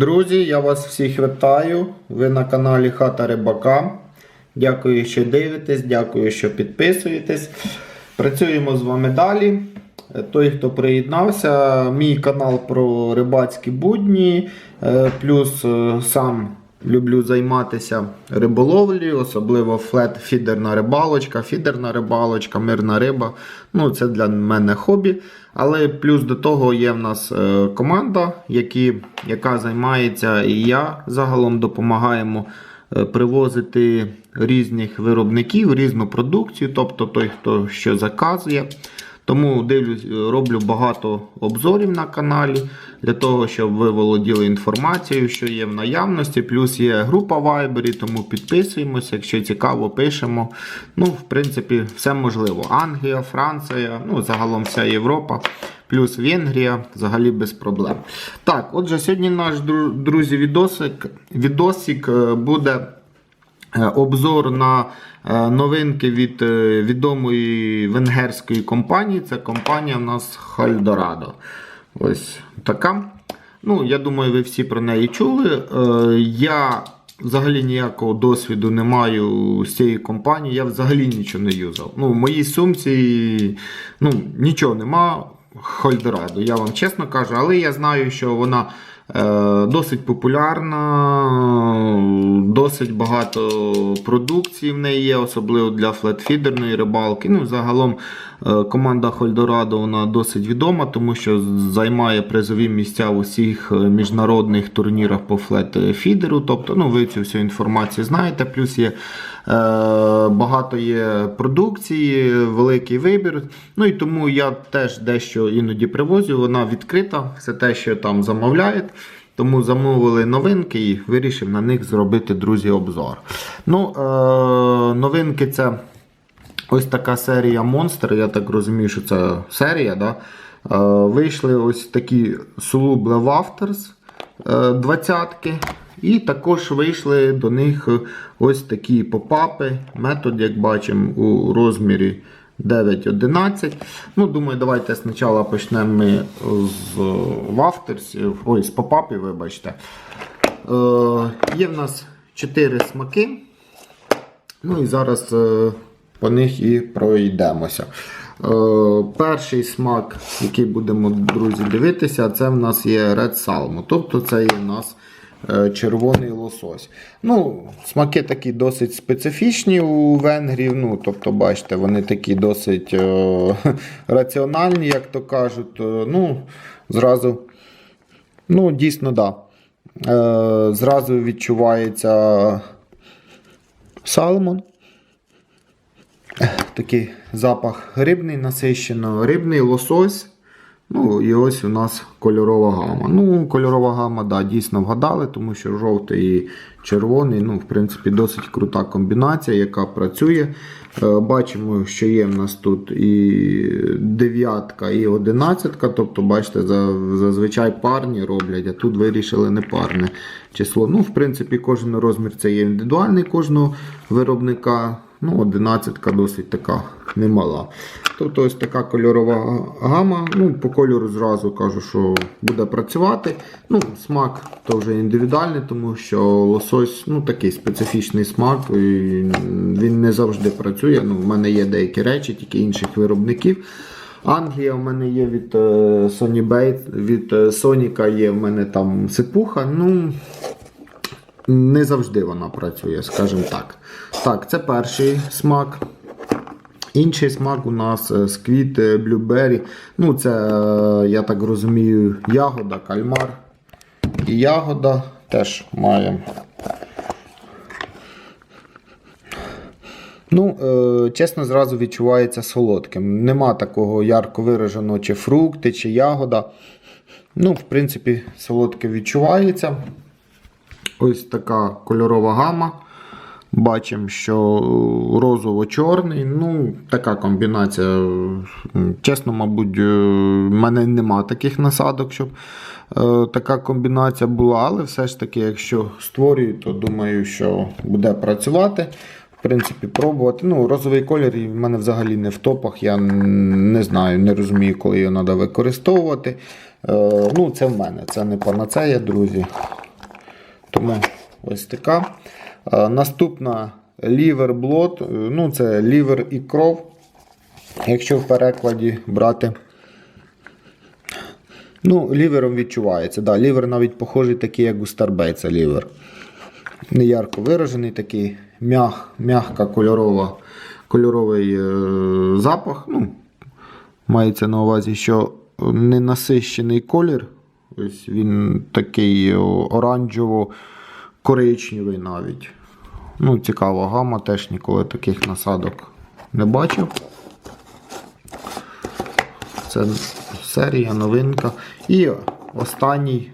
Друзі, я вас всіх вітаю. Ви на каналі Хата Рибака. Дякую, що дивитесь, дякую, що підписуєтесь. Працюємо з вами далі. Той, хто приєднався, мій канал про рибацькі будні. е, Плюс е, сам люблю займатися риболовлею, особливо флет фідерна рибалочка, фідерна рибалочка, мирна риба. Ну, це для мене хобі. Але плюс до того є в нас е, команда, які, яка займається, і я загалом допомагаємо е, привозити різних виробників, різну продукцію, тобто той, хто що заказує. Тому дивлюсь, роблю багато обзорів на каналі для того, щоб ви володіли інформацією, що є в наявності. Плюс є група в Viber, тому підписуємося, якщо цікаво, пишемо. Ну, в принципі, все можливо. Англія, Франція, ну, загалом вся Європа, плюс Венгрія, взагалі без проблем. Так, отже, сьогодні наш друзі, відосик, відосик е, буде. Е, Обзор на е, новинки від е, відомої венгерської компанії. Це компанія у нас Хальдорадо. Ось така. Ну, я думаю, ви всі про неї чули. Я взагалі ніякого досвіду не маю з цієї компанії. Я взагалі нічого не юзав. Ну, в моїй сумці ну, нічого нема. Хольдорадо, я вам чесно кажу, але я знаю, що вона досить популярна, досить багато продукції в неї є, особливо для флетфідерної рибалки. Ну, загалом е, команда Хольдорадо вона досить відома, тому що займає призові місця в усіх е, міжнародних турнірах по флетфідеру. Тобто, ну, ви цю всю інформацію знаєте. Плюс є. Е, Багато є продукції, великий вибір. Ну і тому я теж дещо іноді привозю. Вона відкрита, все те, що там замовляють. Тому замовили новинки і вирішив на них зробити, друзі, обзор. Ну, е, новинки це ось така серія Monster. Я так розумію, що це серія. Да? Е, вийшли ось такі Suluble Wafters е, двадцятки. І також вийшли до них ось такі попапи. Метод, як бачимо, у розмірі 9-11. Ну, думаю, давайте спочатку почнемо ми з вафтерсів, ой, з попапів, вибачте. Е, є в нас 4 смаки. Ну і зараз е, по них і пройдемося. Е, перший смак, який будемо, друзі, дивитися, це в нас є Red Salmo. Тобто це є в нас е, червоний лосось. Ну, Смаки такі досить специфічні у венгрів. Ну, тобто, бачите, вони такі досить е, раціональні, як то кажуть. Ну, зразу, ну, дійсно, да. Е, зразу відчувається салмон. Такий запах рибний, насищено, рибний лосось. Ну і ось у нас кольорова гама. Ну, кольорова гама, да, дійсно вгадали, тому що жовтий і червоний, ну, в принципі, досить крута комбінація, яка працює. Е, Бачимо, що є в нас тут і дев'ятка, і одинадцятка. Тобто, бачите, зазвичай парні роблять, а тут вирішили не парне число. Ну, в принципі, кожен розмір це є індивідуальний кожного виробника. Ну, 11 досить така немала. Тобто ось така кольорова гама. Ну, По кольору зразу кажу, що буде працювати. Ну, Смак то вже індивідуальний, тому що лосось ну, такий специфічний смак. І він не завжди працює. Ну, В мене є деякі речі, тільки інших виробників. Англія в мене є від е, Sony Bait, від е, Соніка є в мене там сипуха. Ну, не завжди вона працює, скажімо так. Так, це перший смак. Інший смак у нас е, сквіт е, блюбері. Ну, це, е, я так розумію, ягода, кальмар. І ягода теж маємо. Ну, чесно, зразу відчувається солодким. Нема такого ярко вираженого чи фрукти, чи ягода. Ну, в принципі, солодке відчувається. Ось така кольорова гама. Бачимо, що розово-чорний. Ну, така комбінація. Чесно, мабуть, е, в мене нема таких насадок, щоб е, така комбінація була, але все ж таки, якщо створюю, то думаю, що буде працювати. В принципі, пробувати. Ну, Розовий колір в мене взагалі не в топах. Я не знаю, не розумію, коли його треба використовувати. Е, ну, Це в мене, це не панацея, друзі. Тому ось така. Е, Наступна лівер блот, ну це лівер і кров. Якщо в перекладі брати. Ну, лівером відчувається. Да, лівер навіть похожий такий, як у Старбей, це лівер. Не ярко виражений, такий м'яг, м'ягка кольорова, кольоровий е, запах. Ну, мається на увазі, що ненасищений колір. Ось він такий о, оранжево-коричневий навіть. Ну, цікава гама, теж ніколи таких насадок не бачив. Це серія, новинка. І останній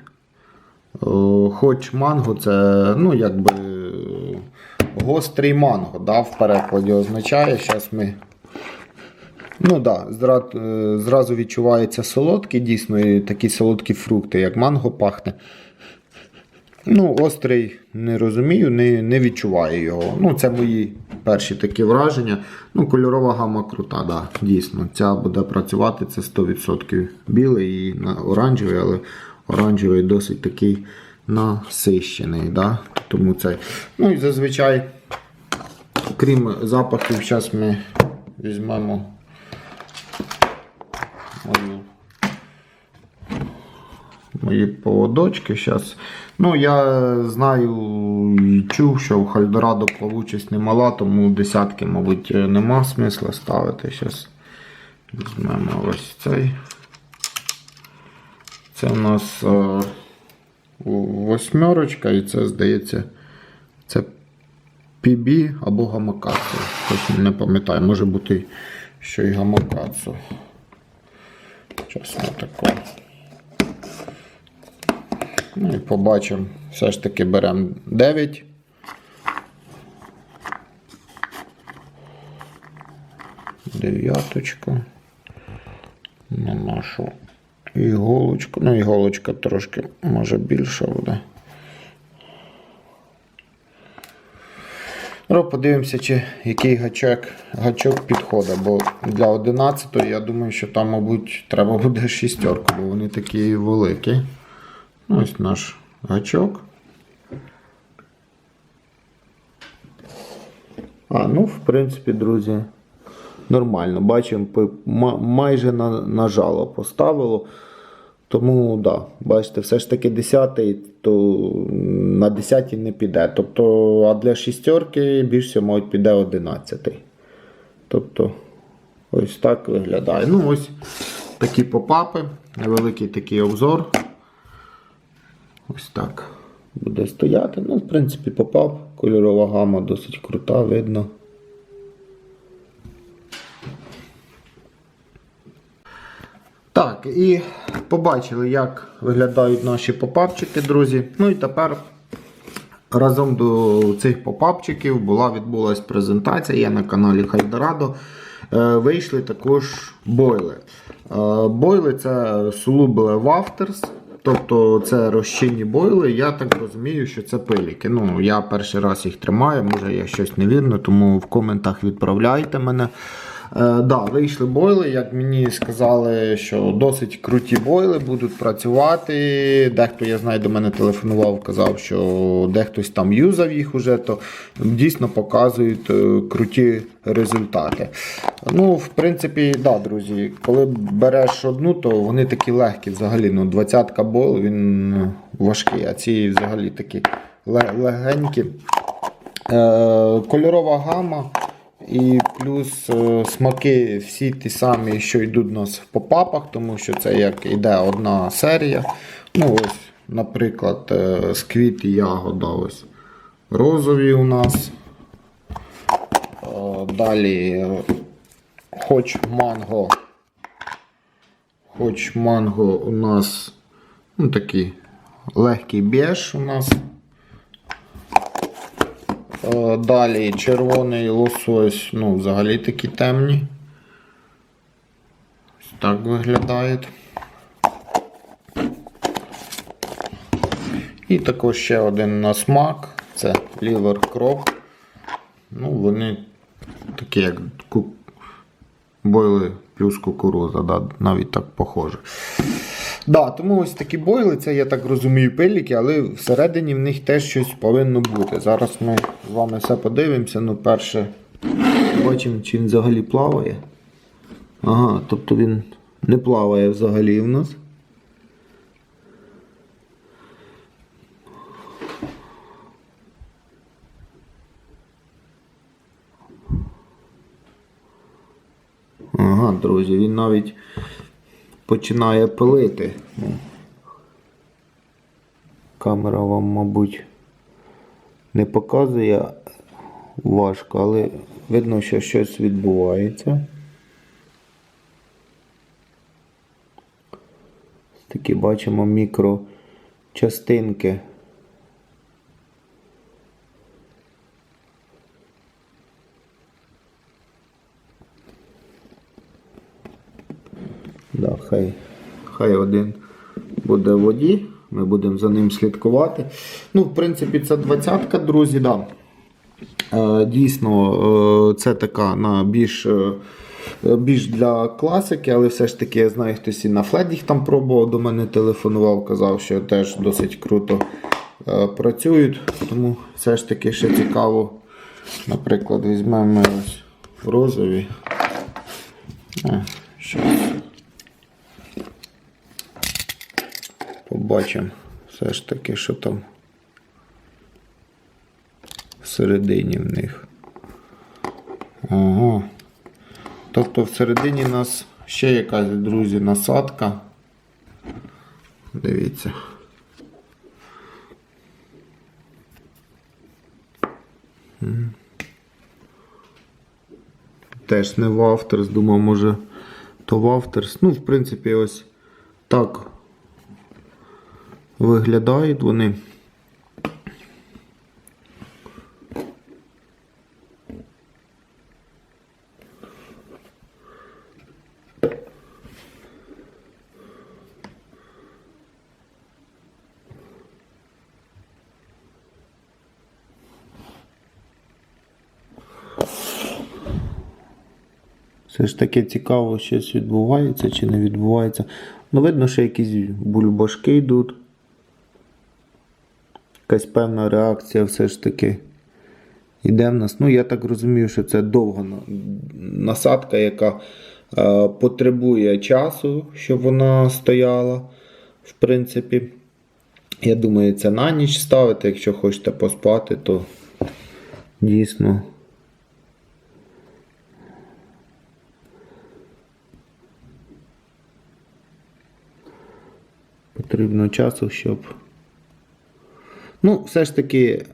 хоч манго це ну, якби гострий манго, да, в перекладі означає. Зараз ми. Ну да, е, зразу відчувається солодкий, дійсно, і такі солодкі фрукти, як манго пахне. Ну, острий не розумію, не, не відчуваю його. Ну, це мої перші такі враження. Ну, кольорова гама крута, да, дійсно. Ця буде працювати, це 100% білий і оранжевий, але оранжевий досить такий насищений. Да? Тому це. Ну і зазвичай, крім запахів, зараз ми візьмемо мої поводочки зараз. Ну, я знаю і чув, що в Хальдорадо плавучість немала, тому десятки, мабуть, нема смисла ставити. Зараз візьмемо ось цей. Це у нас е, восьмерочка, і це, здається, це PB або гамакацу. Точно не пам'ятаю, може бути, що і гамакацу. Ми тако. Ну і побачимо. Все ж таки беремо 9. Дев'яточку. На нашу іголочку. Ну, іголочка трошки може більша буде. Ну, подивимося, чи який гачок, гачок підходить, бо для 11 я думаю, що там, мабуть, треба буде шістерку, бо вони такі великі. Ось наш гачок. А, ну, в принципі, друзі, нормально. Бачимо, майже на, на жало поставило. Тому, да, бачите, все ж таки 10 то на 10 не піде. Тобто, а для шістерки більше, мабуть, піде 11. Тобто, ось так виглядає. Ну, ось такі попапи, невеликий такий обзор. Ось так буде стояти. Ну, в принципі, попав. Кольорова гама досить крута, видно. Так, і побачили, як виглядають наші попапчики, друзі. Ну і тепер разом до цих попапчиків була відбулася презентація. Я на каналі Хайдорадо. Е, Вийшли також бойли. Е, Бойли це Soluble Wafters. Тобто це розчинні бойли. Я так розумію, що це пиліки. Ну, я перший раз їх тримаю, може я щось невірно, тому в коментах відправляйте мене. Е, да, вийшли бойли, як мені сказали, що досить круті бойли будуть працювати. Дехто, я знаю, до мене телефонував, казав, що дехтось там юзав їх уже, то дійсно показують е, круті результати. Ну, в принципі, да, друзі, коли береш одну, то вони такі легкі взагалі. Ну, 20-ка бойл, він важкий, а ці взагалі такі легенькі. Е, кольорова гама. І плюс е, смаки всі ті самі, що йдуть у нас в попапах, тому що це як йде одна серія. Ну ось, Наприклад, е, з квіт і ягода ось розові у нас. Е, Далі е, хоч манго. Хоч манго у нас ну, такий легкий беж у нас. Е, Далі червоний лосось, ну, взагалі такі темні. Ось так виглядають. І також ще один на смак. Це лівер кроп. Ну, вони такі, як бойли плюс кукуруза, да, навіть так похоже. Да, тому ось такі бойли, це я так розумію, пиліки, але всередині в них теж щось повинно бути. Зараз ми з вами все подивимося. Ну, перше, бачимо, чи він взагалі плаває. Ага, тобто він не плаває взагалі в нас. Ага, друзі, він навіть починає пилити. Ну, Камера вам, мабуть, не показує важко, але видно, що щось відбувається. Такі бачимо мікрочастинки. Да, хай, хай один буде в воді. Ми будемо за ним слідкувати. Ну, в принципі, це двадцятка, друзі. Да. Е, дійсно, е, це така на більш, е, більш для класики, але все ж таки я знаю, хтось і на флет їх там пробував, до мене телефонував, казав, що теж досить круто працюють. Тому все ж таки ще цікаво. Наприклад, візьмемо ось розові. Е, Побачимо все ж таки, що там всередині в них. Ага. Тобто всередині у нас ще якась, друзі, насадка. Дивіться. Теж не Вафтерс, думав, може то Вафтерс. Ну, в принципі, ось так виглядають вони. Все ж таки цікаво, щось відбувається чи не відбувається. Ну, видно, що якісь бульбашки йдуть. Якась певна реакція все ж таки йде в нас. Ну, я так розумію, що це довга насадка, яка е, потребує часу, щоб вона стояла. В принципі, я думаю, це на ніч ставити. Якщо хочете поспати, то дійсно. Потрібно часу, щоб. Ну, все ж таки,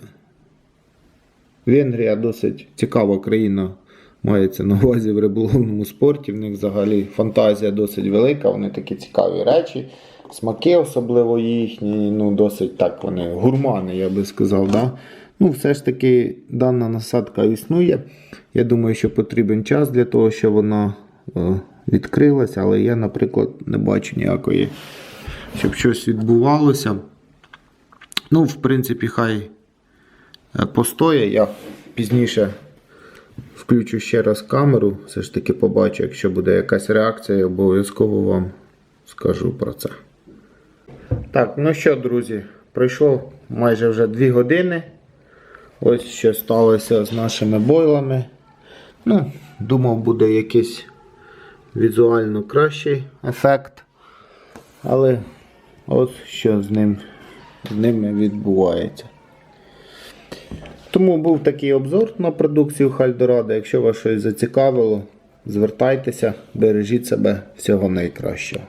Венгрія досить цікава країна, мається на увазі в риболовному спорті. В них взагалі фантазія досить велика, вони такі цікаві речі, смаки, особливо їхні, ну, досить так вони гурмани, я би сказав. Да? Ну, все ж таки, дана насадка існує. Я думаю, що потрібен час для того, щоб вона е, відкрилася, але я, наприклад, не бачу ніякої, щоб щось відбувалося. Ну, в принципі, хай е, постоє. Я пізніше включу ще раз камеру, все ж таки побачу, якщо буде якась реакція, я обов'язково вам скажу про це. Так, ну що, друзі, пройшло майже вже 2 години. Ось що сталося з нашими бойлами. Ну, думав, буде якийсь візуально кращий ефект. Але ось що з ним з ними відбувається. Тому був такий обзор на продукцію Хальдорадо. Якщо вас щось зацікавило, звертайтеся, бережіть себе всього найкращого.